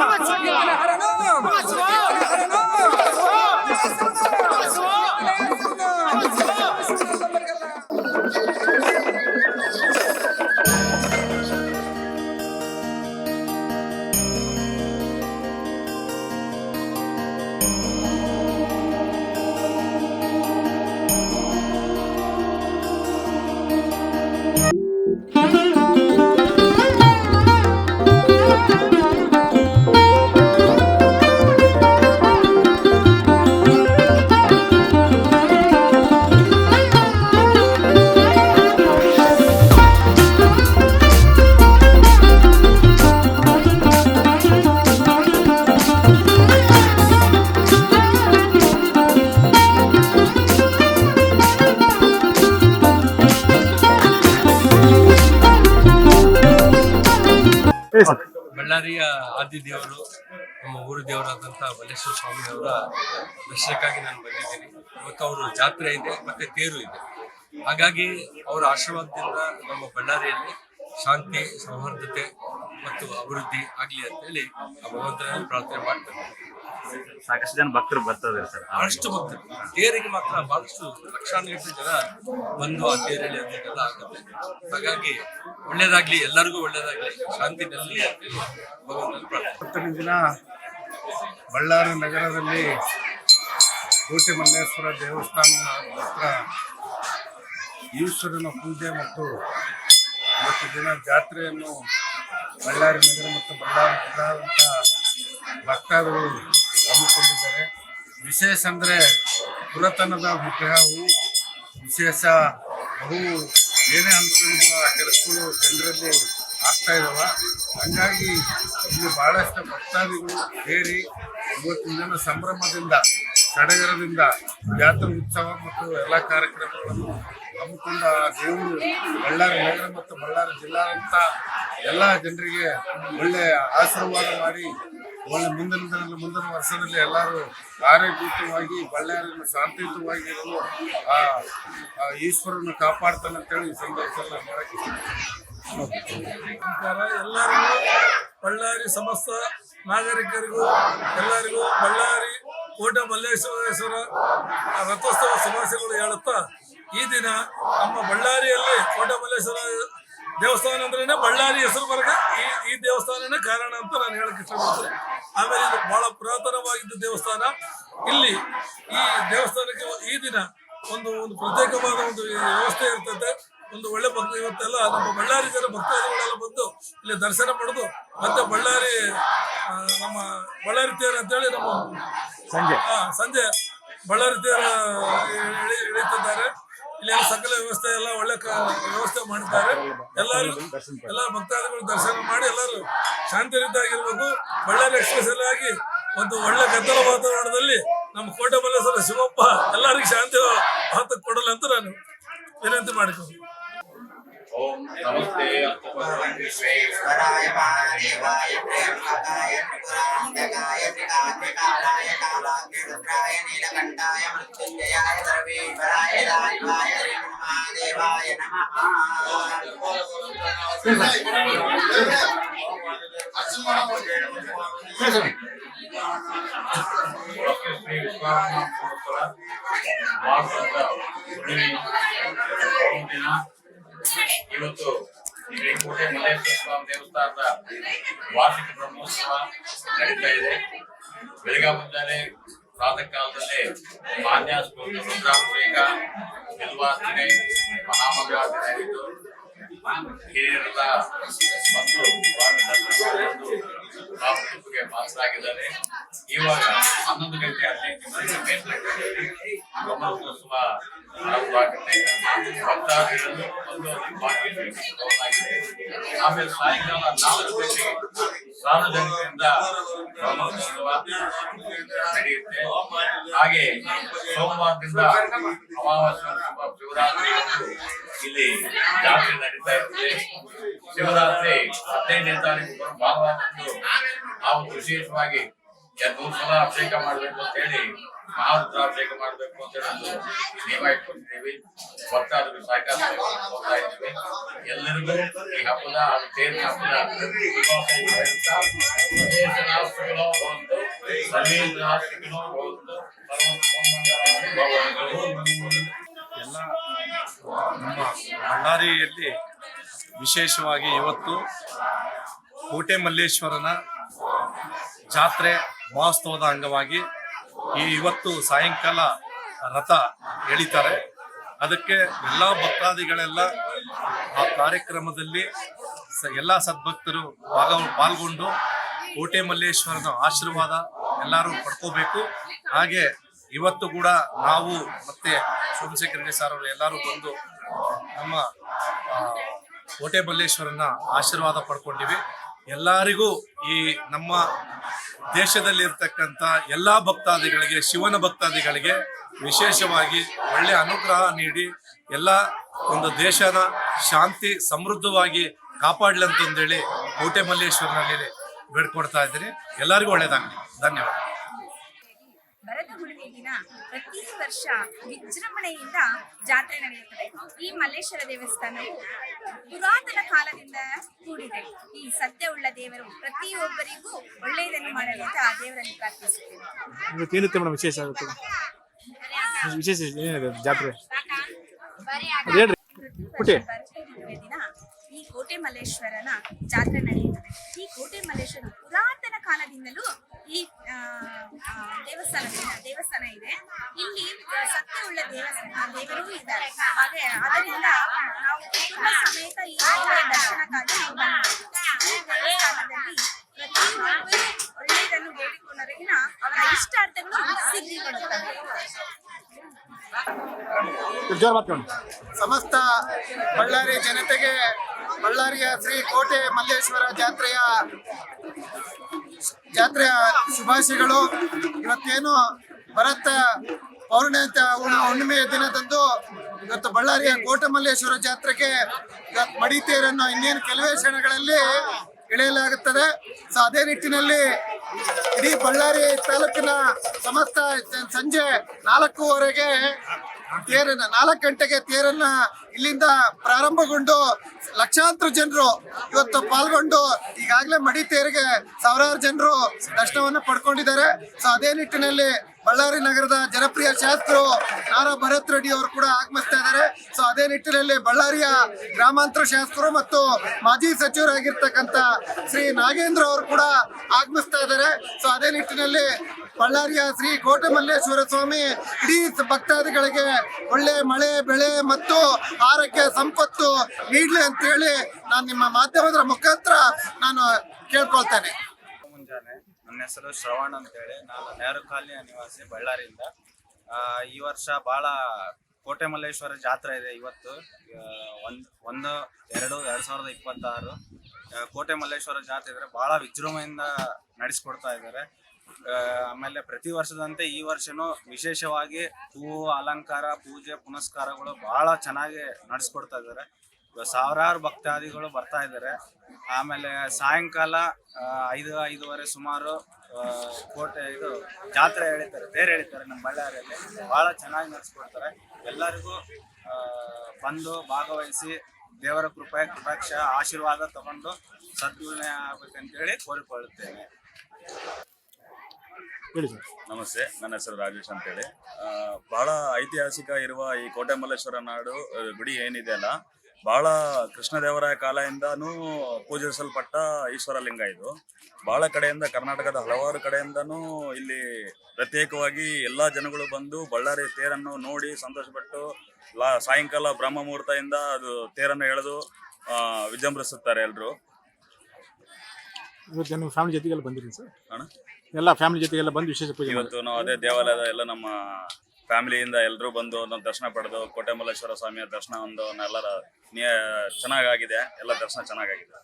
How much? How much? I don't know. How much? ಬಳ್ಳಾರಿಯ ಆದಿ ದೇವರು, ನಮ್ಮ ಊರು ದೇವರಾದಂತಹ ಮಲ್ಲೇಶ್ವರ ಸ್ವಾಮಿ ಅವರ ದರ್ಶನಕ್ಕಾಗಿ ನಾನು ಬಂದಿದ್ದೀನಿ. ಇವತ್ತು ಅವರು ಜಾತ್ರೆ ಇದೆ, ಮತ್ತೆ ತೇರು ಇದೆ. ಹಾಗಾಗಿ ಅವರ ಆಶೀರ್ವಾದದಿಂದ ನಮ್ಮ ಬಳ್ಳಾರಿಯಲ್ಲಿ ಶಾಂತಿ, ಸೌಹಾರ್ದತೆ ಮತ್ತು ಅಭಿವೃದ್ಧಿ ಆಗ್ಲಿ ಅಂತೇಳಿ ಆ ಭಗವಂತನ ಪ್ರಾರ್ಥನೆ ಮಾಡ್ತೇನೆ. ಸಾಕಷ್ಟು ಜನ ಭಕ್ತರು ಬರ್ತದೆ ಸರ್. ಬಹಳಷ್ಟು ಭಕ್ತರು. ತೇರಿಗೆ ಮಾತ್ರ ಬಹಳಷ್ಟು ಲಕ್ಷಾಂತರ ಜನ ಬಂದು ಆ ತೇರಲ್ಲಿ ಎಳೆಯೋದಕ್ಕೆಲ್ಲ ಆಗುತ್ತೆ. ಹಾಗಾಗಿ ಒಳ್ಳೇದಾಗ್ಲಿ ಎಲ್ಲರಿಗೂ ಒಳ್ಳೇದಾಗ್ಲಿ ಶಾಂತಿ ನೆಲೆಲಿ ಭಗವಂತನ ಪ್ರಾರ್ಥನೆ. ದಿನ ಬಳ್ಳಾರಿ ನಗರದಲ್ಲಿ ಕೋಟೆ ಮಲ್ಲೇಶ್ವರ ದೇವಸ್ಥಾನ ಹತ್ರ ಈಶ್ವರನ ಪೂಜೆ ಮತ್ತು ಇವತ್ತು ದಿನ ಜಾತ್ರೆಯನ್ನು ಬಳ್ಳಾರಿ ನಗರ ಮತ್ತು ಬಳ್ಳಾರಿ ಜಿಲ್ಲಾದಂಥ ಭಕ್ತಾದಿಗಳು ಹಮ್ಮಿಕೊಂಡಿದ್ದಾರೆ. ವಿಶೇಷ ಅಂದರೆ ಪುರಾತನದ ವಿಗ್ರಹವು ವಿಶೇಷ ಬಹು ಏನೇ ಅನ್ಕೊಂಡಿರುವ ಕೆಲಸಗಳು ಜನರಲ್ಲಿ ಆಗ್ತಾ ಇದಾವ. ಹಂಗಾಗಿ ಇಲ್ಲಿ ಬಹಳಷ್ಟು ಭಕ್ತಾದಿಗಳು ಸೇರಿ ಇವತ್ತಿನ ದಿನ ಸಂಭ್ರಮದಿಂದ, ಸಡಗರದಿಂದ ಜಾತ್ರೆ ಉತ್ಸವ ಮತ್ತು ಎಲ್ಲ ಕಾರ್ಯಕ್ರಮಗಳನ್ನು ಹಮ್ಮಿಕೊಂಡ ದೇವರು ಬಳ್ಳಾರಿ ನಗರ ಮತ್ತು ಬಳ್ಳಾರಿ ಜಿಲ್ಲಾದಂಥ ಎಲ್ಲ ಜನರಿಗೆ ಒಳ್ಳೆ ಆಶೀರ್ವಾದ ಮಾಡಿ, ಒಳ್ಳೆ ಮುಂದಿನ ದಿನದಲ್ಲಿ, ಮುಂದಿನ ವರ್ಷದಲ್ಲಿ ಎಲ್ಲರೂ ಆರೋಗ್ಯಯುತವಾಗಿ, ಬಳ್ಳಾರಿಯನ್ನು ಶಾಂತಿಯುತವಾಗಿ ಇರಲು ಆ ಈಶ್ವರನ್ನು ಈಶ್ವರನ ಕಾಪಾಡ್ತಾನೆ ಅಂತೇಳಿ ಈ ಸಂದರ್ಭದಲ್ಲಿ ನಾನು ಹೇಳಕ್ಕೆ ಇಷ್ಟಪಡ್ತೀನಿ. ಎಲ್ಲರಿಗೂ ಬಳ್ಳಾರಿ ಸಮಸ್ತ ನಾಗರಿಕರಿಗೂ, ಎಲ್ಲರಿಗೂ ಬಳ್ಳಾರಿ ಕೋಟೆ ಮಲ್ಲೇಶ್ವರೇಶ್ವರ ರಥೋತ್ಸವ ಸಮಸ್ಯೆಗಳು ಹೇಳುತ್ತಾ ಈ ದಿನ ನಮ್ಮ ಬಳ್ಳಾರಿಯಲ್ಲಿ ಕೋಟ ಮಲ್ಲೇಶ್ವರ ದೇವಸ್ಥಾನ ಅಂದ್ರೆ ಬಳ್ಳಾರಿ ಹೆಸರು ಬರಕ ಈ ಈ ದೇವಸ್ಥಾನನೇ ಕಾರಣ ಅಂತ ನಾನು ಹೇಳಕ್ ಇಷ್ಟಪಡ್ತೀನಿ. ಆಮೇಲೆ ಇದು ಬಹಳ ಪುರಾತನವಾಗಿದ್ದ ದೇವಸ್ಥಾನ. ಇಲ್ಲಿ ಈ ದೇವಸ್ಥಾನಕ್ಕೆ ಈ ದಿನ ಒಂದು ಒಂದು ಪ್ರತ್ಯೇಕವಾದ ಒಂದು ವ್ಯವಸ್ಥೆ ಇರ್ತದೆ. ಒಂದು ಒಳ್ಳೆ ಭಕ್ತ ಇವತ್ತೆಲ್ಲ ನಮ್ಮ ಬಳ್ಳಾರಿ ಜನ ಭಕ್ತಾದಿಗಳೆಲ್ಲ ಬಂದು ಇಲ್ಲಿ ದರ್ಶನ ಪಡೆದು ಮತ್ತೆ ಬಳ್ಳಾರಿ ನಮ್ಮ ಬಳ್ಳಾರಿ ತೇರು ಅಂತೇಳಿ ನಮ್ಮ ಸಂಜೆ. ಸಂಜೆ ಬಳ್ಳಾರಿ ತೇರ ಇಳಿ- ಇಳಿತಿದ್ದಾರೆ ಇಲ್ಲಿ ಸಕಲ ವ್ಯವಸ್ಥೆ ಎಲ್ಲ ಒಳ್ಳೆ ವ್ಯವಸ್ಥೆ ಮಾಡಿದ್ದಾರೆ. ಎಲ್ಲರೂ ಎಲ್ಲ ಭಕ್ತಾದಿಗಳು ದರ್ಶನ ಮಾಡಿ ಎಲ್ಲರೂ ಶಾಂತಿಯುತವಾಗಿರ್ಬೇಕು. ಬಳ್ಳಾರಿ ಎಲ್ಲ ಆಗಿ ಒಂದು ಒಳ್ಳೆ ಗದ್ದಲ ವಾತಾವರಣದಲ್ಲಿ ನಮ್ಮ ಕೋಟೆ ಮಲ್ಲೇಶ್ವರ ಶಿವಪ್ಪ ಎಲ್ಲರಿಗೂ ಶಾಂತಿ ಭಾರತಕ್ಕೆ ಕೊಡಲ್ಲ ಅಂತ ನಾನು ವಿನಂತಿ ಮಾಡಿಕೊಂಡು ओम नमस्ते देवाय प्रेमकाय त्रिपुरान्तकाय त्रिकात्रिकालाय कालाग्निरुद्राय नीलकण्ठाय ಇವತ್ತು ಶ್ರೀಕೋಟೆ ಮಲ್ಲೇಶ್ವರ ಸ್ವಾಮಿ ದೇವಸ್ಥಾನದ ವಾರ್ಷಿಕ ಬ್ರಹ್ಮೋತ್ಸವ ನಡೀತಾ ಇದೆ. ಬೆಳಗ್ಗೆ ಮುಂಜಾನೆ ಪ್ರಾತಃ ಕಾಲದಲ್ಲಿ ಮಾನ್ಯ ರುದ್ರಾಭಿಷೇಕ ಬಿಲ್ವಾರ್ಚನೆ ಮಹಾಮಂಗಳಾರತಿ ನಡೆಯಿತು ಹಿರಿಯರೆಲ್ಲ ಬಂದು ರಾಮಕೃಷ್ಣಗೆ ಪಾತ್ರರಾಗಿದ್ದಾರೆ. ಇವಾಗ ಹನ್ನೊಂದು ಗಂಟೆ ಹದಿನೈದು ಗಂಟೆ ಬ್ರಹ್ಮೋತ್ಸವ ಆರಂಭವಾಗುತ್ತೆ ಭಕ್ತಾದಿಗಳು ಬಂದು ಭಾಗವಹಿಸಬಹುದಾಗಿದೆ ಆಮೇಲೆ ಸಾಯಂಕಾಲ ನಾಲ್ಕು ಗಂಟೆಗೆ ಸಾರ್ವಜನಿಕರಿಂದ ಬ್ರಹ್ಮೋತ್ಸವ ನಡೆಯುತ್ತೆ ಹಾಗೆ ಸೋಮವಾರದಿಂದ ಅಮಾವಾಸ್ಯ ಶುಭ ಶಿವರಾತ್ರಿ ಇಲ್ಲಿ ಜಾತ್ರೆ ನಡೀತಾ ಇರುತ್ತೆ. ಶಿವರಾತ್ರಿ ಹದಿನೈದನೇ ತಾರೀಕು ಬರೋ ಭಾನುವಾರದಂದು ನಾವು ವಿಶೇಷವಾಗಿ ಮೂರು ಸಲ ಅಭಿಷೇಕ ಮಾಡಬೇಕು ಅಂತ ಹೇಳಿ ಮಹಾರುದ್ರಾಭಿಷೇಕ ಮಾಡಬೇಕು ಅಂತ ಹೇಳಿ ಒಂದು ನಿಯಮ ಇಟ್ಕೊಂಡಿದ್ದೀವಿ ಭಕ್ತಾದಿಗಳು ಸಹಕಾರ ಹೋಗ್ತಾ ಇದ್ದೀವಿ ಎಲ್ಲರಿಗೂ ಈ ಹಬ್ಬದ ತೇರಿನ ಹಬ್ಬದ ಭವಂತು. ಎಲ್ಲ ನಮ್ಮ ಬಳ್ಳಾರಿಯಲ್ಲಿ ವಿಶೇಷವಾಗಿ ಇವತ್ತು ಕೋಟೆ ಮಲ್ಲೇಶ್ವರನ ಜಾತ್ರೆ ಮಹೋತ್ಸವದ ಅಂಗವಾಗಿ ಈ ಇವತ್ತು ಸಾಯಂಕಾಲ ರಥ ಎಳಿತಾರೆ. ಅದಕ್ಕೆ ಎಲ್ಲ ಭಕ್ತಾದಿಗಳೆಲ್ಲ ಆ ಕಾರ್ಯಕ್ರಮದಲ್ಲಿ ಎಲ್ಲ ಸದ್ಭಕ್ತರು ಭಾಗ ಪಾಲ್ಗೊಂಡು ಕೋಟೆ ಮಲ್ಲೇಶ್ವರನ ಆಶೀರ್ವಾದ ಎಲ್ಲರೂ ಪಡ್ಕೋಬೇಕು. ಹಾಗೆ ಇವತ್ತು ಕೂಡ ನಾವು ಮತ್ತೆ ಸೋಮಶೇಖರ ರೆಡ್ಡಿ ಸರ್ ಅವರು ಎಲ್ಲರೂ ಬಂದು ನಮ್ಮ ಕೋಟೆ ಮಲ್ಲೇಶ್ವರನ ಆಶೀರ್ವಾದ ಪಡ್ಕೊಂಡಿವಿ. ಎಲ್ಲರಿಗೂ ಈ ನಮ್ಮ ದೇಶದಲ್ಲಿರ್ತಕ್ಕಂಥ ಎಲ್ಲ ಭಕ್ತಾದಿಗಳಿಗೆ, ಶಿವನ ಭಕ್ತಾದಿಗಳಿಗೆ ವಿಶೇಷವಾಗಿ ಒಳ್ಳೆ ಅನುಗ್ರಹ ನೀಡಿ ಎಲ್ಲ ಒಂದು ದೇಶನ ಶಾಂತಿ ಸಮೃದ್ಧವಾಗಿ ಕಾಪಾಡ್ಲಂತಂದೇಳಿ ಕೋಟೆ ಮಲ್ಲೇಶ್ವರನಲ್ಲಿ ಬೇಡ್ಕೊಡ್ತಾ ಇದ್ದೀನಿ ಎಲ್ಲರಿಗೂ ಒಳ್ಳೆಯದಾಗಲಿ ಧನ್ಯವಾದ. ದಿನ ಪ್ರತಿ ವರ್ಷ ವಿಜೃಂಭಣೆಯಿಂದ ಜಾತ್ರೆ ನಡೆಯುತ್ತದೆ. ಈ ಮಲ್ಲೇಶ್ವರ ದೇವಸ್ಥಾನವು ಪುರಾತನ ಕಾಲದಿಂದ ಕೂಡಿದೆ. ಈ ಸತ್ಯವುಳ್ಳ ದೇವರು ಪ್ರತಿಯೊಬ್ಬರಿಗೂ ಒಳ್ಳೆಯದನ್ನು ಮಾಡಲಿ ಅಂತ ಆ ದೇವರನ್ನು ಪ್ರಾರ್ಥಿಸುತ್ತೇವೆ. ಮೇಡಮ್ ವಿಶೇಷ ಆಗುತ್ತೆ? ವಿಶೇಷ ಏನಿದೆ ಜಾತ್ರೆ? ದಿನ. ಈ ಕೋಟೆ ಮಲ್ಲೇಶ್ವರನ ಜಾತ್ರೆ ನಡೆಯುತ್ತದೆ. ಈ ಕೋಟೆ ಮಲ್ಲೇಶ್ವರ ಪುರಾತನ ಕಾಲದಿಂದಲೂ ಈ ಆ, ದೇವಸ್ಥಾನ ದೇವರು ಇದ್ದಾರೆ ಹಾಗೆ ಅದರಿಂದ ನಾವು ಕುಟುಂಬ ಸಮೇತ ಈ ದೇವರ ದರ್ಶನಕ್ಕಾಗಿ. ಈ ದೇವಸ್ಥಾನದಲ್ಲಿ ಪ್ರತಿಯೊಬ್ಬರು ಒಳ್ಳೆಯದನ್ನು ಬೇಡಿಕೊಂಡವರಿಗಿನ ಅವರ ಇಷ್ಟಾರ್ಥಗಳು ಜೋರ್ ಮಾತ್ಕೊಂಡು ಸಮಸ್ತ ಬಳ್ಳಾರಿ ಜನತೆಗೆ ಬಳ್ಳಾರಿಯ ಶ್ರೀ ಕೋಟೆ ಮಲ್ಲೇಶ್ವರ ಜಾತ್ರೆಯ ಜಾತ್ರೆಯ ಶುಭಾಶಯಗಳು ಇವತ್ತೇನು ಭರತ ಪೌರ್ಣಮಿ ಹುಣ್ಣಿಮೆಯ ದಿನದಂದು ಇವತ್ತು ಬಳ್ಳಾರಿಯ ಕೋಟಮಲ್ಲೇಶ್ವರ ಜಾತ್ರೆಗೆ ಮಡಿತೇರನ್ನು ಇನ್ನೇನು ಕೆಲವೇ ಕ್ಷಣಗಳಲ್ಲಿ ಇಳೆಯಲಾಗುತ್ತದೆ ಸೊ ಅದೇ ನಿಟ್ಟಿನಲ್ಲಿ ಇಡೀ ಬಳ್ಳಾರಿ ತಾಲೂಕಿನ ಸಮಸ್ತ ಸಂಜೆ ನಾಲ್ಕೂವರೆಗೆ ತೇರನ್ನ, ನಾಲ್ಕು ಗಂಟೆಗೆ ತೇರನ್ನ ಇಲ್ಲಿಂದ ಪ್ರಾರಂಭಗೊಂಡು ಲಕ್ಷಾಂತರ ಜನರು ಇವತ್ತು ಪಾಲ್ಗೊಂಡು ಈಗಾಗಲೇ ಮಡಿ ತೇರಿಗೆ ಸಾವಿರಾರು ಜನರು ದರ್ಶನವನ್ನು ಪಡ್ಕೊಂಡಿದ್ದಾರೆ. ಸೊ ಅದೇ ನಿಟ್ಟಿನಲ್ಲಿ ಬಳ್ಳಾರಿ ನಗರದ ಜನಪ್ರಿಯ ಶಾಸಕರು ನಾರಾ ಭರತ್ ರೆಡ್ಡಿ ಅವರು ಕೂಡ ಆಗಮಿಸ್ತಾ ಇದ್ದಾರೆ. ಸೊ ಅದೇ ನಿಟ್ಟಿನಲ್ಲಿ ಬಳ್ಳಾರಿಯ ಗ್ರಾಮಾಂತರ ಶಾಸಕರು ಮತ್ತು ಮಾಜಿ ಸಚಿವರಾಗಿರ್ತಕ್ಕಂಥ ಶ್ರೀ ನಾಗೇಂದ್ರ ಅವರು ಕೂಡ ಆಗಮಿಸ್ತಾ ಇದ್ದಾರೆ. ಸೊ ಅದೇ ನಿಟ್ಟಿನಲ್ಲಿ ಬಳ್ಳಾರಿಯ ಶ್ರೀ ಕೋಟಮಲ್ಲೇಶ್ವರ ಸ್ವಾಮಿ, ಇಡೀ ಭಕ್ತಾದಿಗಳಿಗೆ ಒಳ್ಳೆ ಮಳೆ, ಬೆಳೆ ಮತ್ತು ಆರೋಗ್ಯ ಸಂಪತ್ತು ನೀಡಲಿ ಅಂತ ಹೇಳಿ ನಾನು ನಿಮ್ಮ ಮಾಧ್ಯಮದ ಮುಖಾಂತರ ನಾನು ಕೇಳ್ಕೊಳ್ತೇನೆ. ಮುಂಜಾನೆ ನನ್ನ ಹೆಸರು ಶ್ರವಣ್ ಅಂತೇಳಿ ನಾನು ನೆಹರು ಕಾಲನಿಯ ನಿವಾಸಿ ಬಳ್ಳಾರಿಯಿಂದ. ಈ ವರ್ಷ ಭಾಳ ಕೋಟೆ ಮಲ್ಲೇಶ್ವರ ಜಾತ್ರೆ ಇದೆ ಇವತ್ತು. ಒಂದು, ಒಂದ್, ಎರಡು ಎರಡು ಸಾವಿರದ ಇಪ್ಪತ್ತಾರು. ಕೋಟೆ ಮಲ್ಲೇಶ್ವರ ಜಾತ್ರೆ ಇದ್ರೆ ಭಾಳ ವಿಜೃಂಭಣೆಯಿಂದ ನಡೆಸ್ಕೊಡ್ತಾ ಇದ್ದಾರೆ. ಆಮೇಲೆ ಪ್ರತಿ ವರ್ಷದಂತೆ ಈ ವರ್ಷನೂ ವಿಶೇಷವಾಗಿ ಹೂವು ಅಲಂಕಾರ, ಪೂಜೆ, ಪುನಸ್ಕಾರಗಳು ಬಹಳ ಚೆನ್ನಾಗಿ ನಡೆಸ್ಕೊಡ್ತಾ ಇದ್ದಾರೆ. ಸಾವಿರಾರು ಭಕ್ತಾದಿಗಳು ಬರ್ತಾ ಇದ್ದಾರೆ. ಆಮೇಲೆ ಸಾಯಂಕಾಲ ಐದು, ಐದುವರೆ ಸುಮಾರು ಕೋಟೆ, ಇದು ಜಾತ್ರೆ ಎಳಿತಾರೆ ಬೇರೆ ಎಳಿತಾರೆ ನಮ್ಮ ಬಳ್ಳಾರಿಯಲ್ಲಿ. ಬಹಳ ಚೆನ್ನಾಗಿ ನಡೆಸ್ಕೊಡ್ತಾರೆ. ಎಲ್ಲರಿಗೂ ಬಂದು ಭಾಗವಹಿಸಿ ದೇವರ ಕೃಪೆ, ಕಟಾಕ್ಷ, ಆಶೀರ್ವಾದ ತಗೊಂಡು ಸದ್ಗುಣೆ ಆಗ್ಬೇಕಂತೇಳಿ ಕೋರಿಕೊಳ್ಳುತ್ತೇನೆ. ಹೇಳಿ ಸರ್. ನಮಸ್ತೆ ನನ್ನ ಹೆಸರು ರಾಜೇಶ್ ಅಂತೇಳಿ. ಹೇಳಿ ಬಹಳ ಐತಿಹಾಸಿಕ ಇರುವ ಈ ಕೋಟೆ ಮಲ್ಲೇಶ್ವರ ನಾಡು ಆ, ಗುಡಿ ಏನಿದೆ ಅಲ್ಲ ಬಹಳ ಕೃಷ್ಣದೇವರಾಯ ಕಾಲದಿಂದನೂ ಪೂಜಿಸಲ್ಪಟ್ಟ ಈಶ್ವರ ಲಿಂಗ ಇದು. ಬಹಳ ಕಡೆಯಿಂದ ಕರ್ನಾಟಕದ ಹಲವಾರು ಕಡೆಯಿಂದನೂ ಇಲ್ಲಿ ಪ್ರತ್ಯೇಕವಾಗಿ ಎಲ್ಲಾ ಜನಗಳು ಬಂದು ಬಳ್ಳಾರಿ ತೇರನ್ನು ನೋಡಿ ಸಂತೋಷಪಟ್ಟು ಲಾ ಸಾಯಂಕಾಲ ಬ್ರಹ್ಮ ಮುಹೂರ್ತದಿಂದ ಅದು ತೇರನ್ನು ಎಳೆದು ಆ, ವಿಜೃಂಭಿಸುತ್ತಾರೆ ಎಲ್ಲರೂ ಇವತ್ತು ನಿಮ್ಮ ಫ್ಯಾಮಿಲಿ ಜೊತೆಗೆಲ್ಲ ಬಂದಿರಿ ಸರ್? ಅಣ್ಣ? ಎಲ್ಲ ಫ್ಯಾಮಿಲಿ ಜೊತೆಗೆಲ್ಲ ಬಂದು ವಿಶೇಷ ಪೂಜೆ ಇವತ್ತು ನಾವು ಅದೇ ದೇವಾಲಯದ ಎಲ್ಲ ನಮ್ಮ ಫ್ಯಾಮಿಲಿಯಿಂದ ಎಲ್ಲರೂ ಬಂದು ನಮ್ಮ ದರ್ಶನ ಪಡೆದು ಕೋಟೆ ಮಲ್ಲೇಶ್ವರ ಸ್ವಾಮಿಯ ದರ್ಶನ ಒಂದು ಎಲ್ಲರ ಚೆನ್ನಾಗಾಗಿದೆ. ಎಲ್ಲ ದರ್ಶನ ಚೆನ್ನಾಗಾಗಿದೆ.